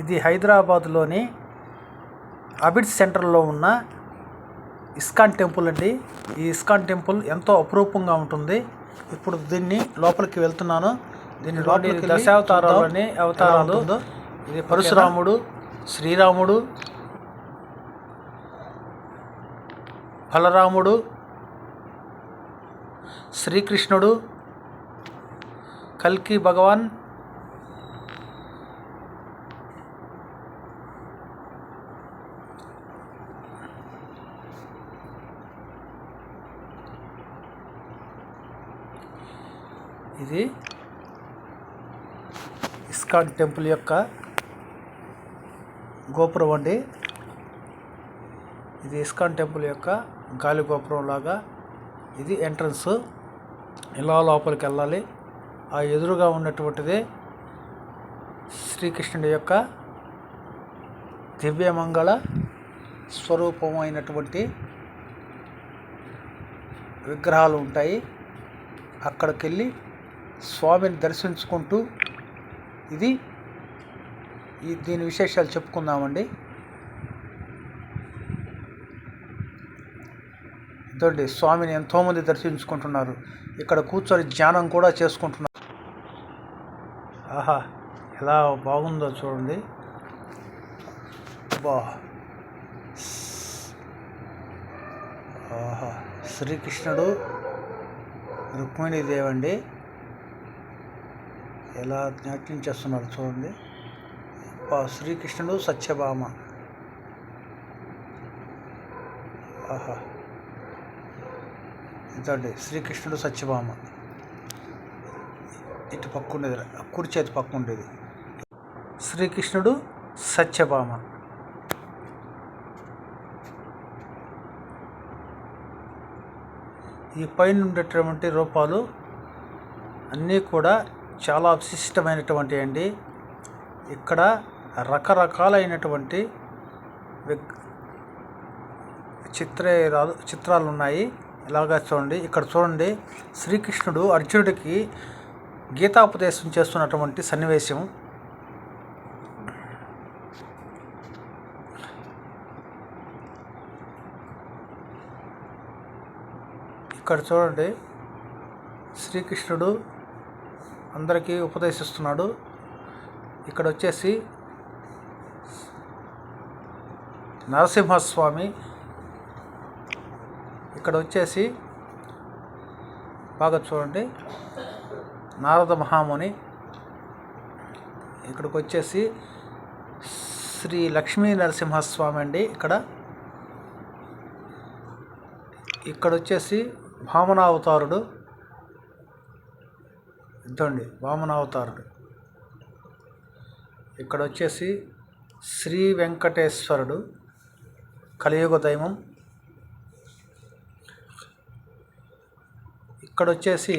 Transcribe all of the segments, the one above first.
ఇది హైదరాబాద్లోని అబిడ్స్ సెంటర్లో ఉన్న ఇస్కాన్ టెంపుల్ అండి. ఈ ఇస్కాన్ టెంపుల్ ఎంతో అపురూపంగా ఉంటుంది. ఇప్పుడు దీన్ని లోపలికి వెళ్తున్నాను. దీన్ని లోపలికి దశావతారాలని అవతారాలు. ఇది పరశురాముడు శ్రీరాముడు బలరాముడు శ్రీకృష్ణుడు కల్కి భగవాన్ ఇది ఇస్కాన్ టెంపుల్ యొక్క గోపురం అండి. ఇది ఇస్కాన్ టెంపుల్ యొక్క గాలి గోపురం లాగా ఇది ఎంట్రన్స్. ఇలా లోపలికి వెళ్ళాలి. ఆ ఎదురుగా ఉన్నటువంటిది శ్రీకృష్ణుడి యొక్క దివ్యమంగళ స్వరూపమైనటువంటి విగ్రహాలు ఉంటాయి. అక్కడికి వెళ్ళి స్వామిని దర్శించుకుంటూ ఇది ఈ దీని విశేషాలు చెప్పుకుందామండి. ఇదండి స్వామిని ఎంతోమంది దర్శించుకుంటున్నారు. ఇక్కడ కూర్చొని ధ్యానం కూడా చేసుకుంటున్నారు. ఆహా ఎలా బాగుందో చూడండి. బా ఆహా శ్రీకృష్ణుడు రుక్మిణీదేవండి. అండి ఎలా నాట్యం చేస్తున్నారు చూడండి. శ్రీకృష్ణుడు సత్యభామ. ఆహా. ఇదండి శ్రీకృష్ణుడు సత్యభామ. ఇటు పక్క ఉండేది కుడి చేతి పక్క ఉండేది. శ్రీకృష్ణుడు సత్యభామ. ఈ పైన ఉండేటటువంటి రూపాలు అన్నీ కూడా చాలా విశిష్టమైనటువంటి అండి. ఇక్కడ రకరకాలైనటువంటి విగ్ చిత్రాలు చిత్రాలు ఉన్నాయి ఇలాగా చూడండి. ఇక్కడ చూడండి. శ్రీకృష్ణుడు అర్జునుడికి గీతాపదేశం చేస్తున్నటువంటి సన్నివేశం. ఇక్కడ చూడండి. శ్రీకృష్ణుడు అందరికీ ఉపదేశిస్తున్నాడు. ఇక్కడ వచ్చేసి నరసింహస్వామి. ఇక్కడ వచ్చేసి బాగా చూడండి. నారద మహాముని. ఇక్కడికి వచ్చేసి శ్రీ లక్ష్మీ నరసింహస్వామి అండి ఇక్కడ. ఇక్కడ వచ్చేసి వామనావతారుడు ఇదండి వామనావతారుడు. ఇక్కడ వచ్చేసి శ్రీ వెంకటేశ్వరుడు కలియుగ దైవం. ఇక్కడ వచ్చేసి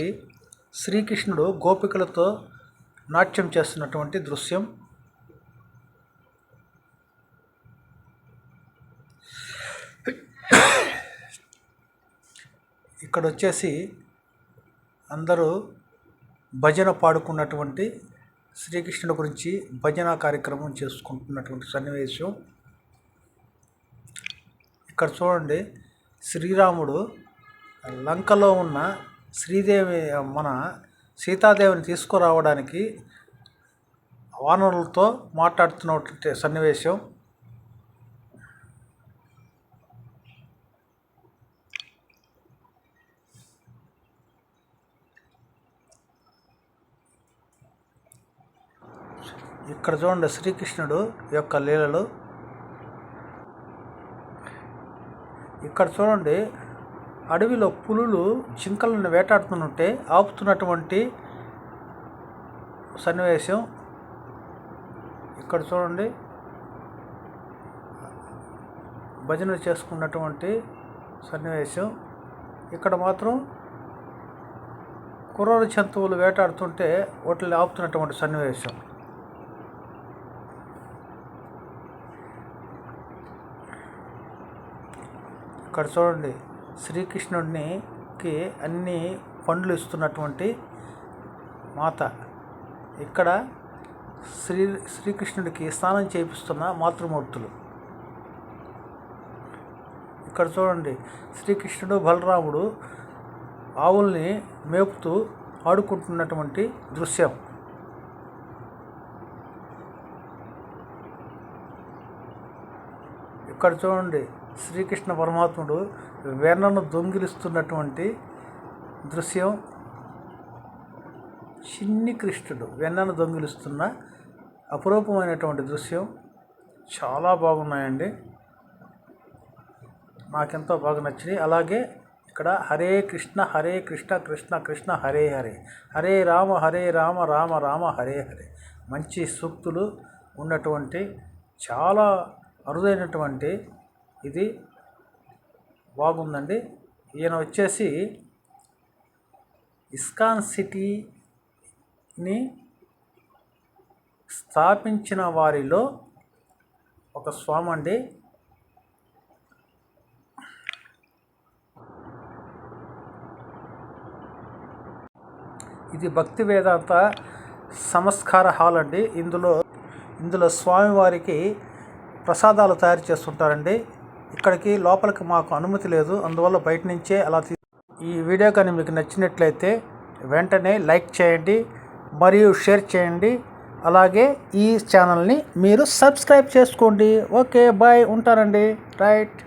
శ్రీకృష్ణుడు గోపికలతో నాట్యం చేస్తున్నటువంటి దృశ్యం. ఇక్కడ వచ్చేసి అందరూ భజన పాడుకున్నటువంటి శ్రీకృష్ణుడి గురించి భజన కార్యక్రమం చేసుకుంటున్నటువంటి సన్నివేశం. ఇక్కడ చూడండి శ్రీరాముడు లంకలో ఉన్న శ్రీదేవి మన సీతాదేవిని తీసుకురావడానికి వానరులతో మాట్లాడుతున్నటువంటి సన్నివేశం. ఇక్కడ చూడండి శ్రీకృష్ణుడు యొక్క లీలలు. ఇక్కడ చూడండి అడవిలో పులులు జింకలను వేటాడుతుంటే ఆపుతున్నటువంటి సన్నివేశం. ఇక్కడ చూడండి భజన చేసుకున్నటువంటి సన్నివేశం. ఇక్కడ మాత్రం క్రూర జంతువులు వేటాడుతుంటే వాటిని ఆపుతున్నటువంటి సన్నివేశం. ఇక్కడ చూడండి శ్రీకృష్ణుడికి అన్ని పండ్లు ఇస్తున్నటువంటి మాత. ఇక్కడ శ్రీ శ్రీకృష్ణుడికి స్నానం చేపిస్తున్న మాతృమూర్తులు. ఇక్కడ చూడండి శ్రీకృష్ణుడు బలరాముడు ఆవుల్ని మేపుతూ ఆడుకుంటున్నటువంటి దృశ్యం. ఇక్కడ చూడండి శ్రీకృష్ణ పరమాత్ముడు వెన్నను దొంగిలిస్తున్నటువంటి దృశ్యం. చిన్ని కృష్ణుడు వెన్నను దొంగిలిస్తున్న అపురూపమైనటువంటి దృశ్యం. చాలా బాగున్నాయండి. నాకెంతో బాగా నచ్చినాయి. అలాగే ఇక్కడ హరే కృష్ణ హరే కృష్ణ కృష్ణ కృష్ణ హరే హరే. హరే రామ హరే రామ రామ రామ హరే హరే. మంచి సూక్తులు ఉన్నటువంటి చాలా అరుదైనటువంటి ఇది బాగుందండి. ఈయన వచ్చేసి ఇస్కాన్ సిటీని స్థాపించిన వారిలో ఒక స్వామి అండి ఇది భక్తి వేదాంత సంస్కార హాల్ అండి. ఇందులో ఇందులో స్వామివారికి ప్రసాదాలు తయారు చేస్తుంటారండి. ఇక్కడికి లోపలికి మాకు అనుమతి లేదు. అందువల్ల బయట నుంచే అలా తీ ఈ వీడియో కానీ మీకు నచ్చినట్లయితే వెంటనే లైక్ చేయండి మరియు షేర్ చేయండి. అలాగే ఈ ఛానల్ని మీరు సబ్స్క్రైబ్ చేసుకోండి. Okay bye. ఉంటారండి రైట్.